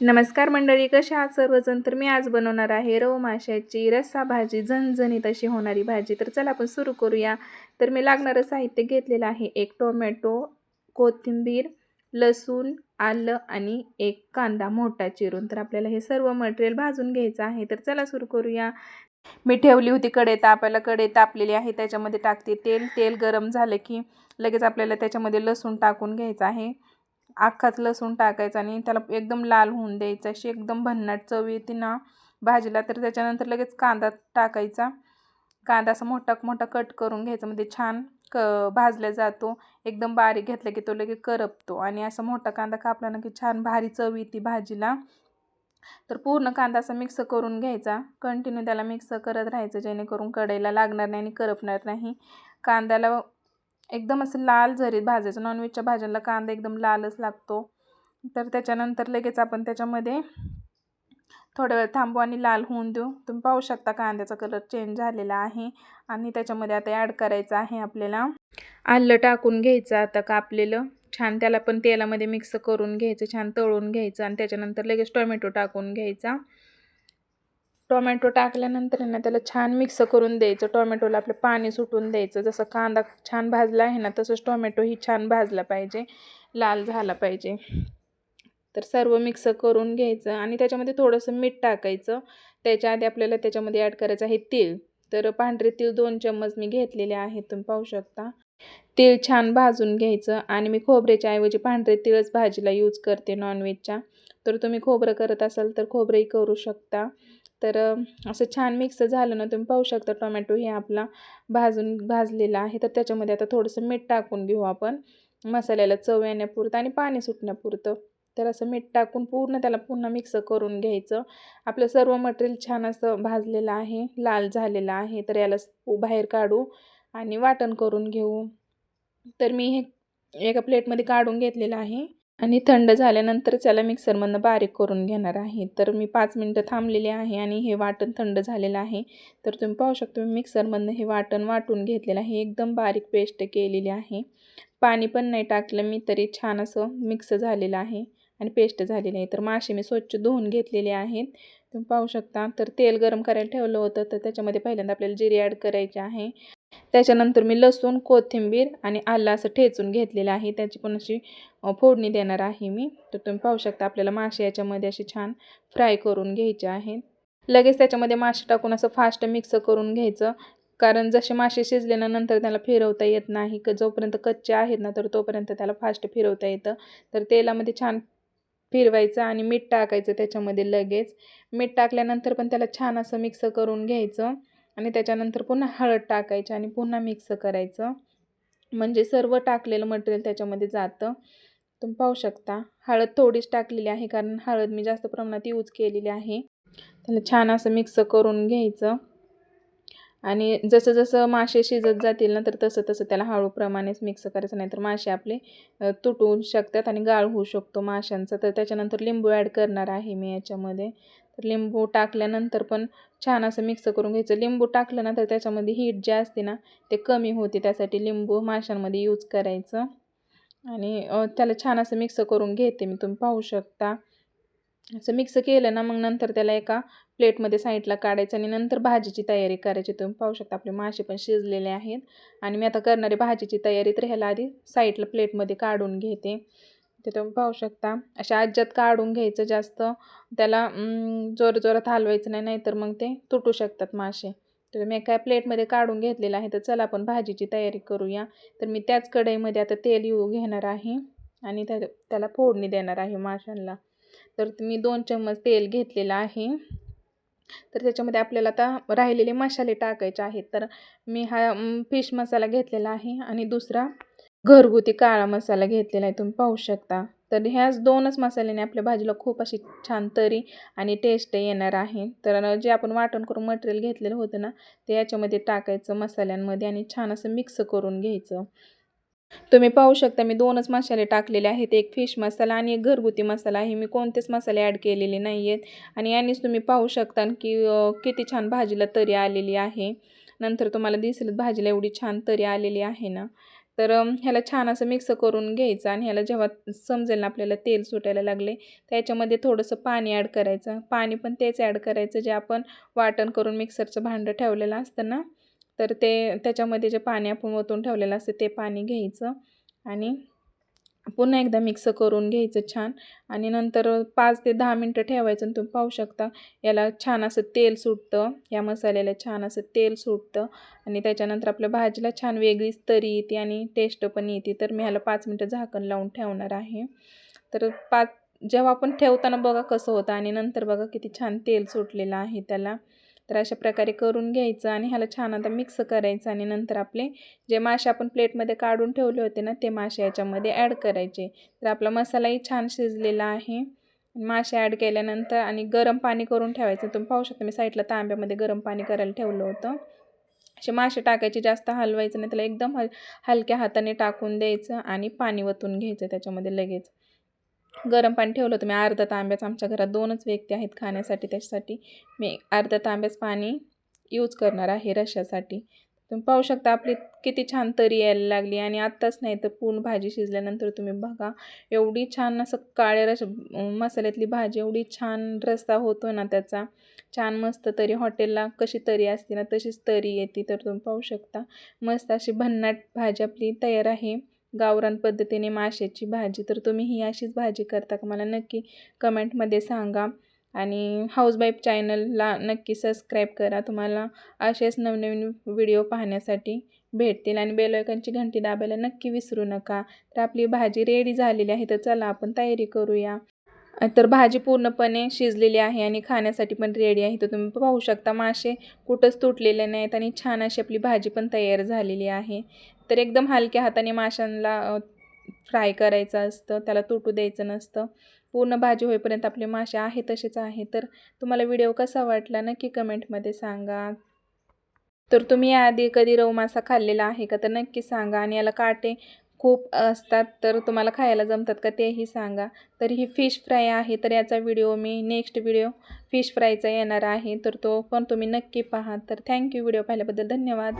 नमस्कार मंडळी कशा आहात सर्वजण? तर मी आज बनवणार आहे रव माशाची रस्सा भाजी. झणझणीत अशी होणारी भाजी. तर चला आपण सुरू करूया. तर मी लागणारं साहित्य घेतलेलं आहे. एक टोमॅटो कोथिंबीर लसूण आलं आणि एक कांदा मोठा चिरून. तर आपल्याला हे सर्व मटेरियल भाजून घ्यायचं आहे. तर चला सुरू करूया. मी ठेवली होती कडे तापायला कडे तापलेली आहे. त्याच्यामध्ये टाकते तेल. तेल गरम झालं की लगेच आपल्याला त्याच्यामध्ये लसूण टाकून घ्यायचं आहे. अख्खाच लसूण टाकायचा आणि त्याला एकदम लाल होऊन द्यायचं. अशी एकदम भन्नाट चव येते ना भाजीला. तर त्याच्यानंतर लगेच कांदा टाकायचा. कांदा असा मोठा मोठा कट करून घ्यायचा. म्हणजे छान क भाजला जातो. एकदम बारीक घेतला की तो लगेच करपतो. आणि असा मोठा कांदा कापला ना की छान भारी चव येते भाजीला. तर पूर्ण कांदा असा मिक्स करून घ्यायचा. कंटिन्यू त्याला मिक्स करत राहायचं. जेणेकरून कढईला लागणार नाही आणि करपणार नाही. कांद्याला एकदम असं लाल झरीत भाजायचं. नॉनव्हेजच्या भाज्यांना कांदा एकदम लालच लागतो. तर त्याच्यानंतर लगेच आपण त्याच्यामध्ये थोडा वेळ थांबू आणि लाल होऊन देऊ. तुम्ही पाहू शकता कांद्याचा कलर चेंज झालेला आहे. आणि त्याच्यामध्ये आता ॲड करायचं आहे आपल्याला. आलं टाकून घ्यायचं आता कापलेलं. छान त्याला पण तेलामध्ये मिक्स करून घ्यायचं छान तळून घ्यायचं. आणि त्याच्यानंतर लगेच टोमॅटो टाकून घ्यायचा. टोमॅटो टाकल्यानंतर ना त्याला छान मिक्स करून द्यायचं. टोमॅटोला आपलं पाणी सुटून द्यायचं. जसं कांदा छान भाजला आहे ना तसंच टोमॅटोही छान भाजला पाहिजे. लाल झाला पाहिजे. तर सर्व मिक्स करून घ्यायचं आणि त्याच्यामध्ये थोडंसं मीठ टाकायचं. त्याच्या आधी आपल्याला त्याच्यामध्ये ॲड करायचं आहे तेल तर पांढरे तीळ दोन चम्मच मी घेतलेले आहेत तुम्ही पाहू शकता. तेल छान भाजून घ्यायचं आणि मी खोबऱ्याच्या ऐवजी पांढरे तीळच भाजीला यूज करते नॉनव्हेजच्या तर तुम्ही खोबरं करत असाल तर खोबरंही करू शकता. तर असं छान मिक्स झालं ना तुम्ही पाहू शकता टोमॅटो हे आपला भाजून भाजलेला आहे. तर त्याच्यामध्ये आता थोडंसं मीठ टाकून घेऊ आपण. मसाल्याला चव येण्यापुरतं आणि पाणी सुटण्यापुरतं. तर असं मीठ टाकून पूर्ण त्याला पुन्हा मिक्स करून घ्यायचं. आपलं सर्व मटेरियल छान असं भाजलेलं आहे लाल झालेलं आहे. तर याला बाहेर काढू आणि वाटण करून घेऊ. तर मी हे एका प्लेटमध्ये काढून घेतलेलं आहे. आणि थंड झाल्यानंतर त्याला मिक्सरमधनं बारीक करून घेणार आहे. तर मी पाच मिनटं थांबलेले आहे आणि हे वाटण थंड झालेलं आहे. तर तुम्ही पाहू शकता मी मिक्सरमधनं हे वाटण वाटून घेतलेलं आहे. एकदम बारीक पेस्ट केलेली आहे. पाणी पण नाही टाकलं मी तरी छान असं मिक्स झालेलं आहे आणि पेस्ट झालेली आहे. तर मासे मी स्वच्छ धुवून घेतलेले आहेत. तुम्ही पाहू शकता तर तेल गरम करायला ठेवलं होतं तर त्याच्यामध्ये पहिल्यांदा आपल्याला जिरे ॲड करायचे आहे. त्याच्यानंतर मी लसूण कोथिंबीर आणि आलं असं ठेचून घेतलेलं आहे. त्याची पण अशी फोडणी देणार आहे मी. तर तुम्ही पाहू शकता आपल्याला मासे याच्यामध्ये असे छान फ्राय करून घ्यायचे आहेत. लगेच त्याच्यामध्ये मासे टाकून असं फास्ट मिक्स करून घ्यायचं. कारण जसे मासे शिजल्यानंतर नंतर त्याला फिरवता येत नाही क जोपर्यंत कच्चे आहेत ना तर तोपर्यंत त्याला फास्ट फिरवता येतं. तर तेलामध्ये छान फिरवायचं आणि मीठ टाकायचं त्याच्यामध्ये लगेच. मीठ टाकल्यानंतर पण त्याला छान असं मिक्स करून घ्यायचं. आणि त्याच्यानंतर पुन्हा हळद टाकायची आणि पुन्हा मिक्स करायचं. म्हणजे सर्व टाकलेलं मटेरियल त्याच्यामध्ये जातं. तुम्ही पाहू शकता. हळद थोडीच टाकलेली आहे कारण हळद मी जास्त प्रमाणात यूज केलेली आहे. त्याला छान असं मिक्स करून घ्यायचं. आणि जसं जसं मासे शिजत जातील ना तर तसं तसं त्याला हळूप्रमाणेच मिक्स करायचं. नाही तर मासे आपले तुटू शकतात आणि गाळ होऊ शकतो माशांचा. तर त्याच्यानंतर लिंबू ॲड करणार आहे मी याच्यामध्ये. लिंबू टाकल्यानंतर पण छान असं मिक्स करून घ्यायचं. लिंबू टाकलं ना तर त्याच्यामध्ये हीट जे असते ना ते कमी होते. त्यासाठी लिंबू माशांमध्ये यूज करायचं. आणि त्याला छान असं मिक्स करून घेते मी. तुम्ही पाहू शकता. असं मिक्स केलं ना मग नंतर त्याला एका प्लेटमध्ये साईडला काढायचं आणि नंतर भाजीची तयारी करायची. तुम्ही पाहू शकता. आपले मासे पण शिजलेले आहेत. आणि मी आता करणारी भाजीची तयारी तर ह्याला आधी साईडला प्लेटमध्ये काढून घेते. ते तुम्ही पाहू शकता. अशा आज्यात काढून घ्यायचं जास्त. त्याला जोर जोरात हलवायचं नाही नाहीतर मग ते तुटू शकतात मासे. तर मी एका प्लेटमध्ये काढून घेतलेलं आहे. तर चला आपण भाजीची तयारी करूया. तर मी त्याच कढईमध्ये आता तेल येऊ घेणार आहे आणि त्या त्याला फोडणी देणार आहे माशांना. तर मी दोन चम्मच तेल घेतलेलं आहे. तर त्याच्यामध्ये आपल्याला आता राहिलेले मसाले टाकायचे आहेत. तर मी हा फिश मसाला घेतलेला आहे आणि दुसरा घरगुती काळा मसाला घेतलेला आहे तुम्ही पाहू शकता. तर ह्याच दोनच मसाल्याने आपल्या भाजीला खूप अशी छान तरी आणि टेस्ट येणार आहे. तर जे आपण वाटण करून मटेरियल घेतलेलं होतं ना ते याच्यामध्ये टाकायचं मसाल्यांमध्ये आणि छान असं मिक्स करून घ्यायचं. तुम्ही पाहू शकता मी दोनच मसाले टाकलेले आहेत. एक फिश मसाला आणि एक घरगुती मसाला आहे. मी कोणतेच मसाले ॲड केलेले नाही आहेत आणि यानेच तुम्ही पाहू शकता की किती छान भाजीला तरी आलेली आहे. नंतर तुम्हाला दिसेल भाजीला एवढी छान तरी आलेली आहे ना. तर ह्याला छान असं मिक्स करून घ्यायचं आणि ह्याला जेव्हा समजेल ना आपल्याला तेल सुटायला लागले त्याच्यामध्ये थोडंसं पाणी ॲड करायचं. पाणी पण तेच ॲड करायचं जे आपण वाटण करून मिक्सरचं भांडं ठेवलेलं असतं ना? तर ते त्याच्यामध्ये जे पाणी आपण ओतून ठेवलेलं असतं ते पाणी घ्यायचं आणि पुन्हा एकदा मिक्स करून घ्यायचं छान. आणि नंतर पाच ते दहा मिनटं ठेवायचं आणि तुम्ही पाहू शकता याला छान असं तेल सुटतं. या मसाल्याला छान असं तेल सुटतं. आणि त्याच्यानंतर आपल्या भाजीला छान वेगळीच तरी येते आणि टेस्ट पण येते. तर मी ह्याला पाच मिनटं झाकण लावून ठेवणार आहे. तर पाच जेव्हा आपण ठेवताना बघा कसं होतं आणि नंतर बघा किती छान तेल सुटलेलं आहे त्याला. तर अशा प्रकारे करून घ्यायचं आणि ह्याला छान आता मिक्स करायचं आणि नंतर आपले जे मासे आपण प्लेटमध्ये काढून ठेवले होते ना ते मासे याच्यामध्ये ॲड करायचे. तर आपला मसालाही छान शिजलेला आहे. मासे ॲड केल्यानंतर आणि गरम पाणी करून ठेवायचं. तुम्ही पाहू शकता मी साईडला तांब्यामध्ये गरम पाणी करायला ठेवलं होतं. असे मासे टाकायचे जास्त हलवायचं नाही त्याला एकदम हल हलक्या हाताने टाकून द्यायचं आणि पाणी वतून घ्यायचं त्याच्यामध्ये लगेच. गरम पाणी ठेवलं होतं. मी अर्धा तांब्याचं आमच्या घरात दोनच व्यक्ती आहेत खाण्यासाठी त्याच्यासाठी. मी अर्धा तांब्याच पाणी यूज करणार आहे रशासाठी तुम्ही पाहू शकता आपली किती छान तरी यायला लागली आणि आत्ताच नाही तर पूर्ण भाजी शिजल्यानंतर तुम्ही बघा एवढी छान असं काळ्या रस मसाल्यातली भाजी एवढी छान रस्सा होतो ना त्याचा. छान मस्त तरी हॉटेलला कशी तरी असते ना तशीच तरी येते. तर तुम्ही पाहू शकता मस्त अशी भन्नाट भाजी आपली तयार आहे. गावरान पद्धतीने माशाची भाजी. तर तुम्ही ही अशीच भाजी करता का? मला नक्की कमेंटमध्ये सांगा. आणि हाऊसवाईफ चॅनलला नक्की सबस्क्राईब करा. तुम्हाला असेच नवनवीन व्हिडिओ पाहण्यासाठी भेटतील. आणि बेलवायकांची घंटी दाबायला नक्की विसरू नका. तर आपली भाजी रेडी झालेली आहे. तर चला आपण तयारी करूया. तर भाजी पूर्णपणे शिजलेली आहे आणि खाण्यासाठी पण रेडी आहे. तर तुम्ही पाहू शकता मासे कुठंच तुटलेले नाहीत आणि छान अशी आपली भाजी पण तयार झालेली आहे. तर एकदम हलक्या हाताने माशांना फ्राय करायचं असतं त्याला तुटू द्यायचं नसतं. पूर्ण भाजी होईपर्यंत आपले मासे आहे तसेच आहे. तर तुम्हाला व्हिडिओ कसा वाटला नक्की कमेंटमध्ये सांगा. तर तुम्ही याआधी कधी रव मासा खाल्लेला आहे का तर नक्की सांगा आणि याला काटे खूप असतात तर तुम्हाला खायला जमतात का तेही सांगा. तर ही फिश फ्राय आहे तर याचा व्हिडिओ मी नेक्स्ट व्हिडिओ फिश फ्रायचा येणार आहे तर तो पण तुम्ही नक्की पहा. तर थँक्यू व्हिडिओ पाहिल्याबद्दल धन्यवाद.